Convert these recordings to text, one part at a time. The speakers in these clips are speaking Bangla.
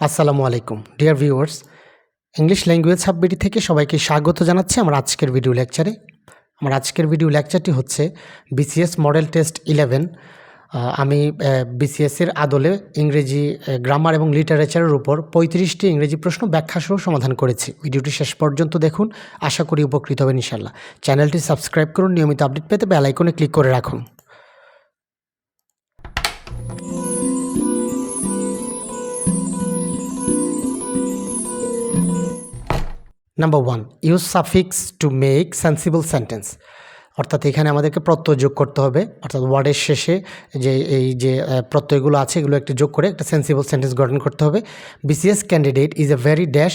আসসালামু আলাইকুম। ডিয়ার ভিউয়ার্স ইংলিশ ল্যাঙ্গুয়েজ সাববিডি থেকে সবাইকে স্বাগত জানাচ্ছি আমার আজকের ভিডিও লেকচারে আমার আজকের ভিডিও লেকচারটি হচ্ছে বিসিএস মডেল টেস্ট ইলেভেন আমি বিসিএসের আদলে ইংরেজি গ্রামার এবং লিটারেচারের উপর পঁয়ত্রিশটি ইংরেজি প্রশ্ন ব্যাখ্যা সহ সমাধান করেছি। ভিডিওটি শেষ পর্যন্ত দেখুন। আশা করি উপকৃত হবেন ইনশাল্লাহ চ্যানেলটি সাবস্ক্রাইব করুন। নিয়মিত আপডেট পেতে বেল আইকনে ক্লিক করে রাখুন। Number one use suffix to make sensible sentence অর্থাৎ এখানে আমাদেরকে প্রত্যয় যোগ করতে হবে। অর্থাৎ ওয়ার্ডের শেষে যে এই যে প্রত্যয়গুলো আছে, এগুলো একটু যোগ করে একটা সেন্সিবল সেন্টেন্স গঠন করতে হবে। BCS candidate is a very dash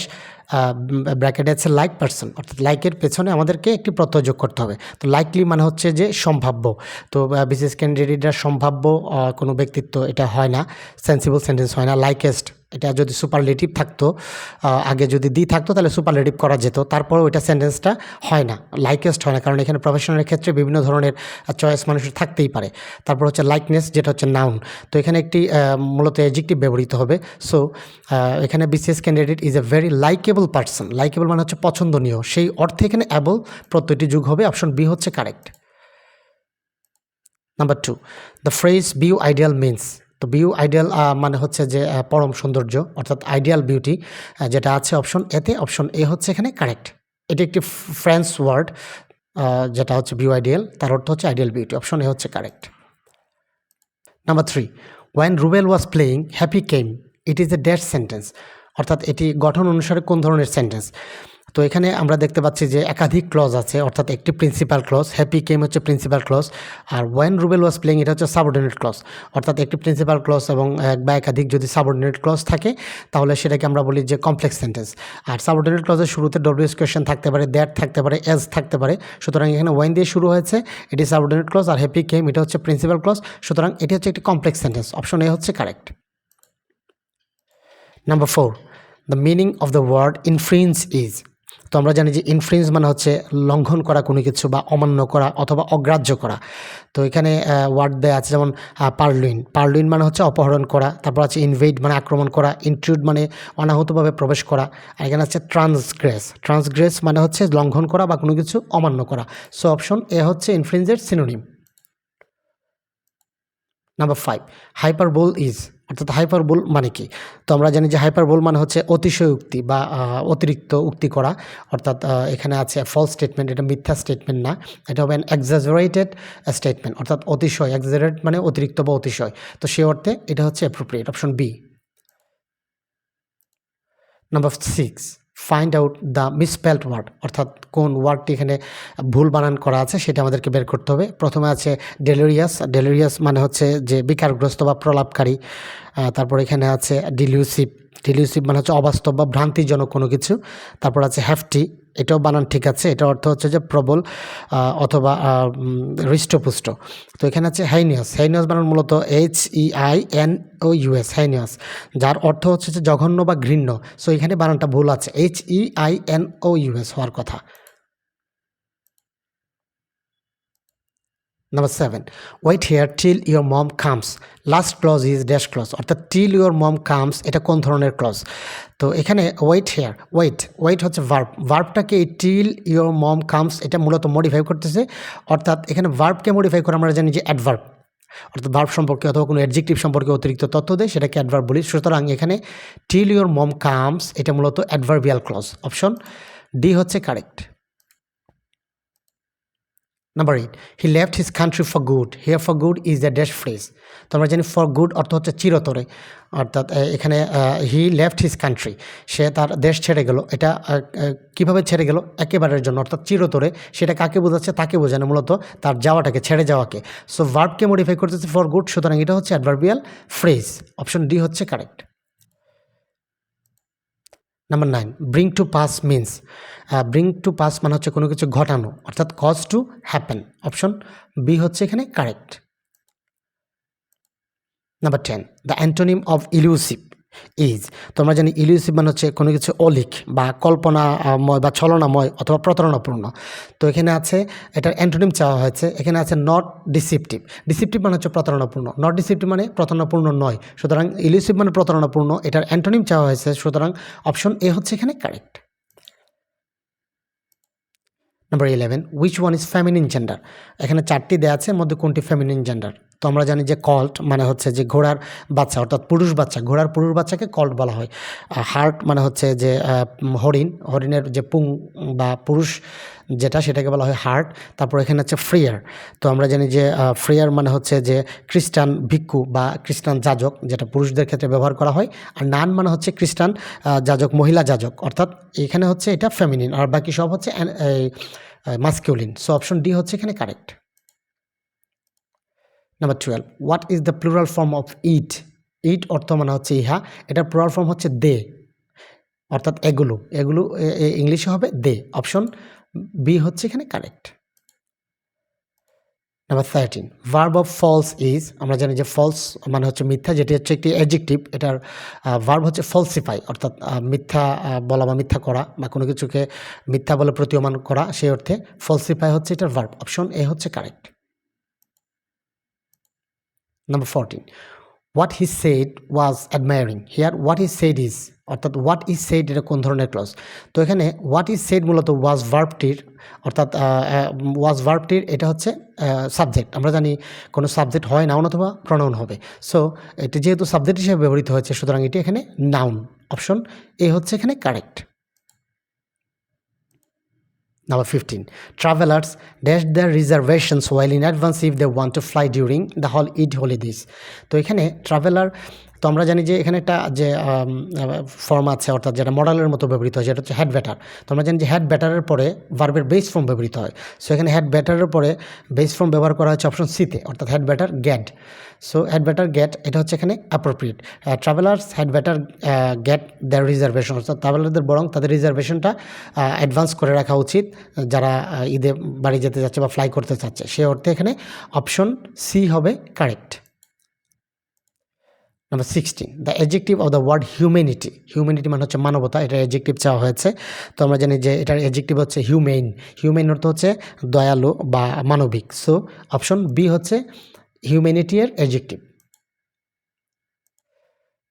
bracket আছে লাইক পার্সন অর্থাৎ লাইকের পেছনে আমাদেরকে একটি প্রত্যয় যোগ করতে হবে। তো লাইকলি মানে হচ্ছে যে সম্ভাব্য। তো বিসিএস ক্যান্ডিডেটরা সম্ভাব্য কোনো ব্যক্তিত্ব এটা হয় না। সেন্সিবল সেন্টেন্স হয় না লাইকেস্ট এটা যদি সুপারলেটিভ থাকতো আগে যদি দি থাকতো, তাহলে সুপারলেটিভ করা যেত। তারপর ওইটা সেন্টেন্সটা হয় না লাইকেস্ট হয় না, কারণ এখানে প্রফেশনের ক্ষেত্রে বিভিন্ন ধরনের চয়েস মানুষের থাকতেই পারে। তারপর হচ্ছে লাইকনেস যেটা হচ্ছে নাউন তো এখানে একটি মূলত এজিকটিভ ব্যবহৃত হবে। সো এখানে BCS candidate is a very likeable person likeable মানে হচ্ছে পছন্দনীয়। সেই অর্থে এখানে অ্যাবল প্রত্যয়টি যুগ হবে। অপশন বি হচ্ছে correct number two the phrase beau ideal means তো বিউ আইডিয়াল মানে হচ্ছে যে পরম সৌন্দর্য, অর্থাৎ আইডিয়াল বিউটি যেটা আছে অপশন এতে অপশন এ হচ্ছে এখানে কারেক্ট এটি একটি ফ্রেঞ্চ ওয়ার্ড যেটা হচ্ছে বিউ আইডিয়াল তার অর্থ হচ্ছে আইডিয়াল বিউটি অপশন এ হচ্ছে correct number three when Rubel was playing happy came it is a dash sentence অর্থাৎ এটি গঠন অনুসারে কোন ধরনের সেন্টেন্স তো এখানে আমরা দেখতে পাচ্ছি যে একাধিক ক্লজ আছে, অর্থাৎ একটি প্রিন্সিপাল ক্লজ হ্যাপি কেম হচ্ছে প্রিন্সিপাল ক্লজ আর ওয়েন রুবেল ওয়াজ প্লেয়িং এটা হচ্ছে সাবঅর্ডিনেট ক্লজ অর্থাৎ একটি প্রিন্সিপাল ক্লজ এবং এক বা একাধিক যদি সাবঅর্ডিনেট ক্লজ থাকে, তাহলে সেটাকে আমরা বলি যে কমপ্লেক্স সেন্টেন্স আর সাবঅর্ডিনেট ক্লজের শুরুতে ডব্লিউএস কোয়েশন থাকতে পারে দ্যাট থাকতে পারে এজ থাকতে পারে, সুতরাং এখানে ওয়েন দিয়ে শুরু হয়েছে এটি সাবঅর্ডিনেট ক্লজ আর হ্যাপি কেম এটা হচ্ছে প্রিন্সিপাল ক্লজ সুতরাং এটি হচ্ছে একটি কমপ্লেক্স সেন্টেন্স অপশন এ হচ্ছে correct number four the meaning of the word influence is তো আমরা জানি যে ইনফ্লুয়েন্স মানে হচ্ছে লঙ্ঘন করা কোনো কিছু বা অমান্য করা অথবা অগ্রাহ্য করা। তো এখানে ওয়ার্ড দেওয়া আছে যেমন পার্লুইন পার্লুইন মানে হচ্ছে অপহরণ করা, তারপর আছে ইনভেড মানে আক্রমণ করা ইনট্রুড মানে অনাহতভাবে প্রবেশ করা, আর এখানে আছে ট্রান্সগ্রেস ট্রান্সগ্রেস মানে হচ্ছে লঙ্ঘন করা বা কোনো কিছু অমান্য করা। সো অপশন এ হচ্ছে ইনফ্লুয়েন্সের synonym number five hyperbole is অর্থাৎ হাইপারবোল মানে কি? তো আমরা জানি যে হাইপারবোল মানে হচ্ছে অতিশয় উক্তি বা অতিরিক্ত উক্তি করা। অর্থাৎ এখানে আছে ফলস স্টেটমেন্ট এটা মিথ্যা স্টেটমেন্ট না। এটা হবে এক্সাজারেটেড স্টেটমেন্ট অর্থাৎ অতিশয়। এক্সাজারেট মানে অতিরিক্ত বা অতিশয়। তো সে অর্থে এটা হচ্ছে appropriate option B number six find out the misspelt word অর্থাৎ কোন ওয়ার্ডটি এখানে ভুল বানান করা আছে, সেটা আমাদেরকে বের করতে হবে। প্রথমে আছে ডেলোরিয়াস ডেলোরিয়াস মানে হচ্ছে যে বিকারগ্রস্ত বা প্রলাপকারী তারপর এখানে আছে ডিলিউসিভ ডিলিউসিভ মানে হচ্ছে অবাস্তব বা ভ্রান্তিজনক কোনো কিছু, তারপর আছে হ্যাফটি এটাও বানান ঠিক আছে। এটার অর্থ হচ্ছে যে প্রবল অথবা হৃষ্টপুষ্ট। তো এখানে আছে হাইনিয়াস। হাইনিয়াস বানান মূলত H E I N O U S heinous. যার অর্থ হচ্ছে যে জঘন্য বা ঘৃণ্য। সো এখানে বানানটা ভুল আছে। H E I N O U S হওয়ার কথা। Number seven wait here till your mom comes last clause is dash clause অর্থাৎ টিল ইউর মম কামস এটা কোন ধরনের ক্লজ তো এখানে ওয়েট হেয়ার ওয়েট ওয়েট হচ্ছে ভার্ব ভার্বটাকে এই টিল ইউর মম কামস এটা মূলত মডিফাই করতেছে। অর্থাৎ এখানে ভার্বকে মডিফাই করে আমরা জানি যে অ্যাডভার্ব অর্থাৎ ভার্ব সম্পর্কে অথবা কোনো অ্যাডজেক্টিভ সম্পর্কে অতিরিক্ত তথ্য দেয়, সেটাকে অ্যাডভার্ব বলি। সুতরাং এখানে টিল ইউর মম কামস এটা মূলত অ্যাডভার্বিয়াল ক্লজ অপশন ডি হচ্ছে correct number eight he left his country for good here for good is the dash phrase তো আমরা জানি ফর গুড অর্থ হচ্ছে চিরতরে, অর্থাৎ এখানে হি লেফট হিজ কান্ট্রি সে তার দেশ ছেড়ে গেল। এটা কীভাবে ছেড়ে গেল? একেবারের জন্য, অর্থাৎ চিরতরে। সেটা কাকে বোঝাচ্ছে? তাকে বোঝানো মূলত তার যাওয়াটাকে, ছেড়ে যাওয়াকে। সো ভার্বকে মডিফাই করতেছে ফর গুড সুতরাং এটা হচ্ছে অ্যাডভার্বিয়াল ফ্রেজ অপশন ডি হচ্ছে correct number nine bring to pass means bring to pass মানে হচ্ছে কোনো কিছু ঘটানো, অর্থাৎ cause to happen option B হচ্ছে এখানে correct number ten the antonym of elusive is তোমরা জানি ইলিউসিভ মানে হচ্ছে কোনো কিছু অলিক বা কল্পনাময় বা ছলনাময় অথবা প্রতারণাপূর্ণ। তো এখানে আছে, এটার অ্যান্টোনিম চাওয়া হয়েছে, এখানে আছে নট ডিসিপটিভ ডিসিপটিভ মানে হচ্ছে প্রতারণাপূর্ণ। নট ডিসিপটিভ মানে প্রতারণাপূর্ণ নয়। সুতরাং ইলিউসিভ মানে প্রতারণাপূর্ণ, এটার অ্যান্টোনিম চাওয়া হয়েছে, সুতরাং অপশন এ হচ্ছে এখানে correct number eleven which one is feminine gender এখানে চারটি দেওয়া আছে মধ্যে কোনটি ফ্যামিনিন জেন্ডার তো আমরা জানি যে কল্ট মানে হচ্ছে যে ঘোড়ার বাচ্চা, অর্থাৎ পুরুষ বাচ্চা। ঘোড়ার পুরুষ বাচ্চাকে কল্ট বলা হয়। হার্ট মানে হচ্ছে যে হরিণ, হরিণের যে পুং বা পুরুষ যেটা, সেটাকে বলা হয় হার্ট তারপর এখানে হচ্ছে ফ্রিয়ার তো আমরা জানি যে ফ্রিয়ার মানে হচ্ছে যে খ্রিস্টান ভিক্ষু বা খ্রিস্টান যাজক, যেটা পুরুষদের ক্ষেত্রে ব্যবহার করা হয়। আর নান মানে হচ্ছে খ্রিস্টান যাজক, মহিলা যাজক। অর্থাৎ এখানে হচ্ছে এটা ফেমিনিন আর বাকি সব হচ্ছে মাস্কিউলিন সো অপশন ডি হচ্ছে এখানে correct number twelve what is the plural form of it it অর্থ মানে হচ্ছে ইহা। এটার প্লুরাল ফর্ম হচ্ছে দে। অর্থাৎ এগুলো। এগুলো ইংলিশে হবে দে। অপশন বি হচ্ছে এখানে correct number thirteen verb of false is আমরা জানি যে ফলস মানে হচ্ছে মিথ্যা, যেটি হচ্ছে একটি অ্যাডজেক্টিভ এটার ভার্ব হচ্ছে ফলসিফাই অর্থাৎ মিথ্যা বলা বা মিথ্যা করা বা কোনো কিছুকে মিথ্যা বলে প্রতীয়মান করা, সেই অর্থে ফলসিফাই হচ্ছে এটার ভার্ব অপশন এ হচ্ছে correct number fourteen what he said was admiring here what he said is অর্থাৎ হোয়াট ইজ সেড এটা কোন ধরনের ক্লজ তো এখানে হোয়াট ইজ সেড মূলত ওয়াজ ভার্বটির অর্থাৎ ওয়াজ ভার্বটির এটা হচ্ছে সাবজেক্ট আমরা জানি কোনো সাবজেক্ট হয় নাউন অথবা প্রনাউন হবে। সো এটি যেহেতু সাবজেক্ট হিসেবে ব্যবহৃত হয়েছে, সুতরাং এটি এখানে নাউন অপশন এ হচ্ছে এখানে correct Number 15. Travelers dash their reservations while in advance if they want to fly during the whole Eid holidays. তো এখানে ট্রাভেলার তো আমরা জানি যে এখানে একটা যে ফর্ম আছে, অর্থাৎ যেটা মডেলের মতো ব্যবহৃত হয় যেটা হচ্ছে হেড ব্যাটার তো আমরা জানি যে হেড ব্যাটারের পরে ভার্বের বেস ফর্ম ব্যবহৃত হয়। সো এখানে হেড ব্যাটারের পরে বেস ফর্ম ব্যবহার করা হচ্ছে অপশন সিতে অর্থাৎ had better get so had better get এটা হচ্ছে এখানে appropriate travellers had better get their reservation অর্থাৎ ট্রাভেলারদের বরং তাদের রিজার্ভেশনটা অ্যাডভান্স করে রাখা উচিত। যারা ঈদে বাড়ি যেতে যাচ্ছে বা ফ্লাই করতে চাচ্ছে, সে অর্থে এখানে অপশন সি হবে correct number sixteen the adjective of the word humanity humanity মানে হচ্ছে মানবতা, এটার এজেক্টিভ চাওয়া হয়েছে। তো আমরা জানি যে এটার এজেক্টিভ হচ্ছে হিউমেইন হিউমেইন অর্থ হচ্ছে দয়ালু বা মানবিক। সো অপশন বি হচ্ছে হিউম্যানিটি এর adjective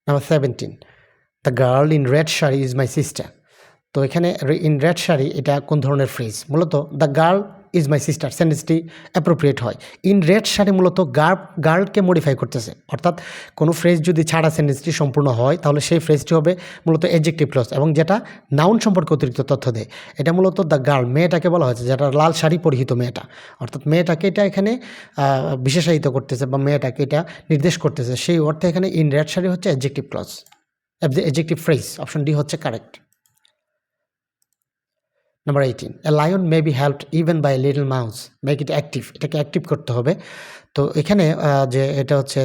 number seventeen the girl in red sari is my sister তো এখানে ইন রেড শাড়ি এটা কোন ধরনের ফ্রেজ মূলত the girl is my sister সেন্টেন্সটি appropriate হয়। ইন রেড শাড়ি মূলত গার্ল গার্লকে মডিফাই করতেছে। অর্থাৎ কোনো ফ্রেজ যদি ছাড়া সেন্টেন্সটি সম্পূর্ণ হয়, তাহলে সেই ফ্রেজটি হবে মূলত এজেক্টিভ ক্লস এবং যেটা নাউন সম্পর্কে অতিরিক্ত তথ্য দেয়। এটা মূলত দ্য গার্ল মেয়েটাকে বলা হয়েছে, যেটা লাল শাড়ি পরিহিত মেয়েটা। অর্থাৎ মেয়েটাকে এটা এখানে বিশেষায়িত করতেছে বা মেয়েটাকে এটা নির্দেশ করতেছে। সেই অর্থে এখানে ইন রেড শাড়ি হচ্ছে adjective clause adjective phrase option D হচ্ছে correct number eighteen a lion may be helped even by little mouse make it active এটাকে অ্যাক্টিভ করতে হবে। তো এখানে যে এটা হচ্ছে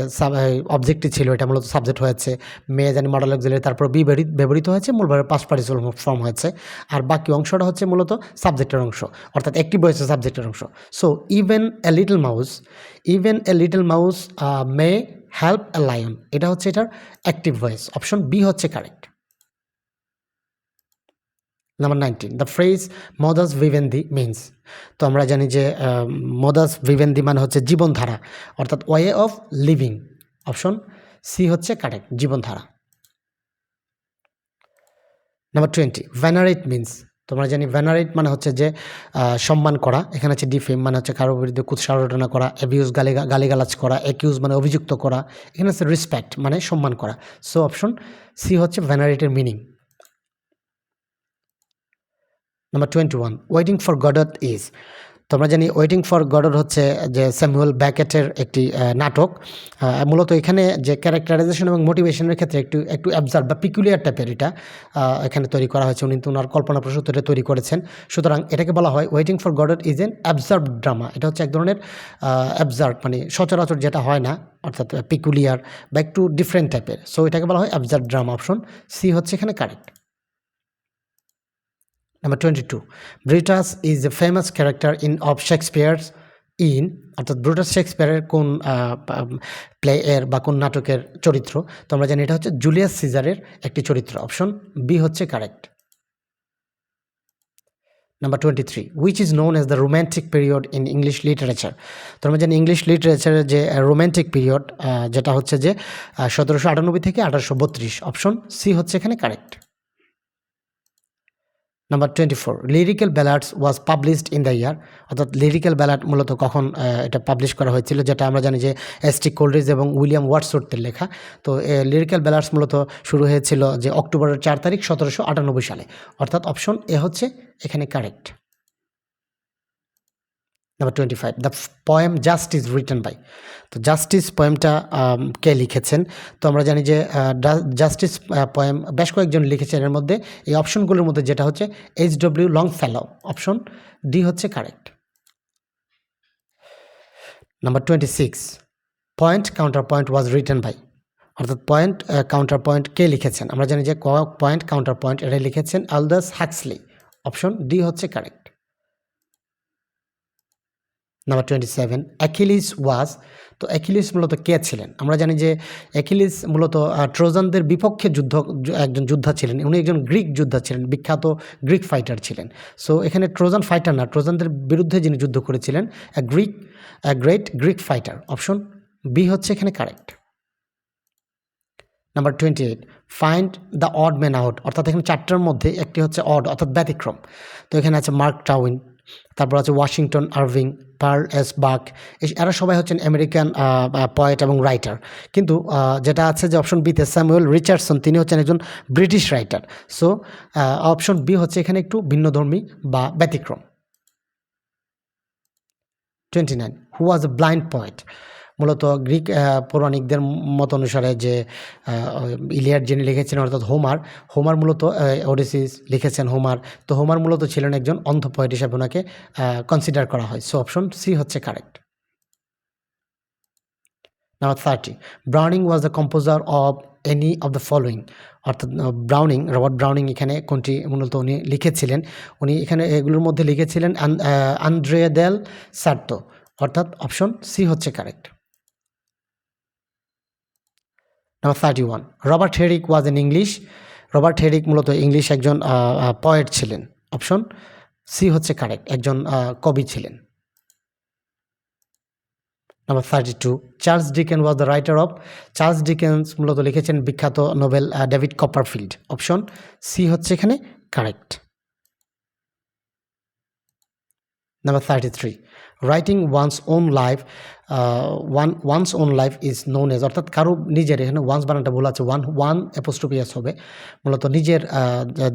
অবজেক্টই ছিল, এটা মূলত সাবজেক্ট হয়েছে। মেয়ে জানি মডেল অক্সিলারি তারপর বি ব্যবহৃত ব্যবহৃত হয়েছে মূলভাবে পাস পার্টিসিপাল ফর্ম হয়েছে। আর বাকি অংশটা হচ্ছে মূলত সাবজেক্টের অংশ, অর্থাৎ অ্যাক্টিভ হয়েছে সাবজেক্টের অংশ। So even a little mouse even a little mouse may help a lion এটা হচ্ছে এটার অ্যাক্টিভ ভয়েস অপশন বি হচ্ছে correct number nineteen the phrase modus vivendi means তো আমরা জানি যে মদাস ভিভেন্দি মানে হচ্ছে জীবনধারা, অর্থাৎ way of living option C হচ্ছে কারেক্ট জীবনধারা। নাম্বার টোয়েন্টি ভ্যানারেট মিনস তোমরা জানি ভ্যানারেট মানে হচ্ছে যে সম্মান করা, এখানে হচ্ছে ডিফেম মানে হচ্ছে কারোর বিরুদ্ধে কুৎসারটনা করা অ্যাবিউজ গালি, গালিগালাজ করা অ্যাকিউজ মানে অভিযুক্ত করা, এখানে হচ্ছে রেসপেক্ট মানে সম্মান করা। সো অপশন সি হচ্ছে ভ্যানারেটের meaning number twenty one waiting for Godot is তোমরা জানি ওয়েটিং ফর গডর হচ্ছে যে স্যামুয়েল ব্যাকেটের একটি নাটক। মূলত এখানে যে ক্যারেক্টারাইজেশন এবং মোটিভেশনের ক্ষেত্রে একটু একটু অ্যাবজার্ভ বা পিকুলিয়ার টাইপের এটা এখানে তৈরি করা হয়েছে। উনি তো ওনার কল্পনা প্রসূত এটা তৈরি করেছেন। সুতরাং এটাকে বলা হয় waiting for Godot is an absurd drama এটা হচ্ছে এক ধরনের অ্যাবজার্ভ মানে সচরাচর যেটা হয় না, অর্থাৎ পিকুলিয়ার বা একটু ডিফারেন্ট টাইপের সো এটাকে বলা হয় অ্যাবজার্ভ ড্রামা অপশন সি হচ্ছে এখানে correct Number 22. Brutus is a famous character in of Shakespeare's in অর্থাৎ ব্রুটাস শেক্সপিয়ারের কোন প্লে এর বা কোন নাটকের চরিত্র। তো আমরা জানি এটা হচ্ছে জুলিয়াস সিজারের একটি চরিত্র। অপশন বি হচ্ছে correct number twenty three which is known as the romantic period in English literature তো আমরা জানি ইংলিশ লিটারেচারের যে রোম্যান্টিক পিরিয়ড যেটা হচ্ছে যে সতেরোশো আটানব্বই থেকে আঠারোশো বত্রিশ। অপশন সি হচ্ছে এখানে correct number twenty four lyrical ballads was published in the year অর্থাৎ লিরিক্যাল ব্যালাট মূলত কখন এটা পাবলিশ করা হয়েছিল, যেটা আমরা জানি যে এস টি কোল্ড্রিজ এবং উইলিয়াম ওয়াটসওর্থের লেখা। তো লিরিক্যাল ব্যালাটস মূলত শুরু হয়েছিল যে অক্টোবরের চার তারিখ সতেরোশো আটানব্বই সালে। অর্থাৎ অপশন এ হচ্ছে এখানে correct number twenty five the poem justice return by তো জাস্টিস পয়েমটা কে লিখেছেন? তো আমরা জানি যে জাস্টিস পয়েম বেশ কয়েকজন লিখেছেন এর মধ্যে। এই অপশনগুলোর মধ্যে যেটা হচ্ছে H W Longfellow option D হচ্ছে correct number twenty six point counter point was return by অর্থাৎ পয়েন্ট কাউন্টার পয়েন্ট কে লিখেছেন? আমরা জানি যে পয়েন্ট কাউন্টার পয়েন্ট এটা লিখেছেন আলদাস হ্যাক্সলি অপশন ডি হচ্ছে correct number twenty seven Achilles was তো অ্যাকিলিস মূলত কে ছিলেন? আমরা জানি যে অ্যাকিলিস মূলত ট্রোজানদের বিপক্ষে যুদ্ধ একজন যোদ্ধা ছিলেন। উনি একজন গ্রিক যোদ্ধা ছিলেন, বিখ্যাত গ্রিক ফাইটার ছিলেন। সো এখানে ট্রোজান ফাইটার না, ট্রোজানদের বিরুদ্ধে যিনি যুদ্ধ করেছিলেন a Greek a great Greek fighter option B হচ্ছে এখানে correct number twenty eight find the odd man out অর্থাৎ এখানে চারটার মধ্যে একটি হচ্ছে অড অর্থাৎ ব্যতিক্রম। তো এখানে আছে মার্ক টাউইন তারপর আছে ওয়াশিংটন আরভিং পার্ল এস বাক এরা সবাই হচ্ছেন আমেরিকান পয়েট এবং রাইটার কিন্তু যেটা আছে যে অপশন বিতে স্যামুয়েল রিচার্ডসন তিনি হচ্ছেন একজন British writer so option B হচ্ছে এখানে একটু ভিন্নধর্মী বা ব্যতিক্রম। Twenty nine who was a blind মূলত গ্রিক আহ, পৌরাণিকদের মত অনুসারে যে ইলিয়াড যিনি লিখেছেন অর্থাৎ হোমার হোমার মূলত ওডিসিস লিখেছেন হোমার। তো হোমার মূলত ছিলেন একজন অন্ধ পয়েট হিসাবে ওনাকে কনসিডার করা হয়। সো অপশন সি হচ্ছে correct number thirty Browning was the composer of any of the following অর্থাৎ ব্রাউনিং রবার্ট ব্রাউনিং এখানে কোনটি মূলত উনি লিখেছিলেন? উনি এখানে এগুলোর মধ্যে লিখেছিলেন আন্দ্রে দেল সার্তো অর্থাৎ অপশন সি হচ্ছে correct number thirty one Robert Herrick was an English Robert Herrick মূলত ইংলিশ একজন পয়েট ছিলেন। অপশন সি হচ্ছে কারেক্ট একজন কবি ছিলেন। Number thirty two Charles Dicken was the writer of Charles Dickens মূলত লিখেছেন বিখ্যাত novel David Copperfield option C হচ্ছে এখানে correct number thirty three writing one's own life one one's own life is known as অর্থাৎ কারও নিজের, এখানে ওয়ান্স বানানটা ভুল আছে ওয়ান ওয়ান অ্যাপোস্ট্রোপিয়াস হবে। মূলত নিজের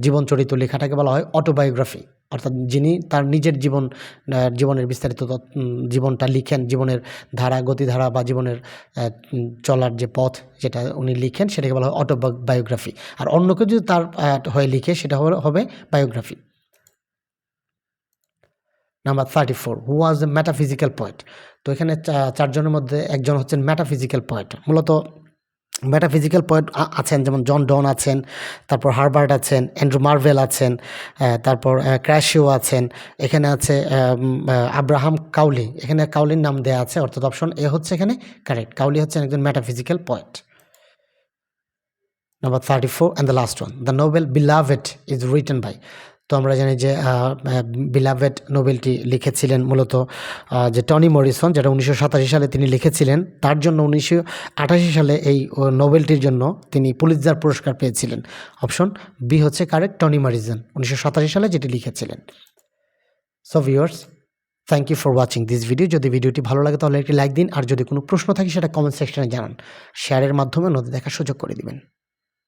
জীবন চরিত্র লেখাটাকে বলা হয় অটোবায়োগ্রাফি অর্থাৎ যিনি তার নিজের জীবন জীবনের বিস্তারিত জীবনটা লিখেন, জীবনের ধারা, গতিধারা বা জীবনের চলার যে পথ যেটা উনি লিখেন, সেটাকে বলা হয় অটোবায়োগ্রাফি আর অন্য কেউ যদি তার হয়ে লিখে, সেটা হবে biography number thirty four who was a metaphysical poet তো এখানে চারজনের মধ্যে একজন হচ্ছেন ম্যাটাফিজিক্যাল পয়েন্ট মূলত ম্যাটাফিজিক্যাল পয়েন্ট আছেন, যেমন জন ডন আছেন, তারপর হারবার্ট আছেন, অ্যান্ড্রু মার্ভেল আছেন তারপর ক্র্যাশিও আছেন, এখানে আছে আব্রাহাম কাউলি। এখানে কাউলির নাম দেওয়া আছে, অর্থাৎ অপশন এ হচ্ছে এখানে কারেক্ট কাউলি হচ্ছেন একজন metaphysical poet number thirty four and the last one the novel Beloved is written by তো আমরা জানি যে বিলাভেট নোবেলটি লিখেছিলেন মূলত যে টনি মরিসন, যেটা উনিশশো সাতাশি সালে তিনি লিখেছিলেন। তার জন্য উনিশশো আটাশি সালে এই নোবেলটির জন্য তিনি পুলিৎজার পুরস্কার পেয়েছিলেন। অপশন বি হচ্ছে কারেক্ট টনি মরিসন, উনিশশো সাতাশি সালে যেটি লিখেছিলেন। So viewers thank you for watching this video যদি ভিডিওটি ভালো লাগে তাহলে একটি লাইক দিন, আর যদি কোনো প্রশ্ন থাকে সেটা কমেন্ট সেকশনে জানান। শেয়ারের মাধ্যমে নদী দেখার সুযোগ করে দিবেন।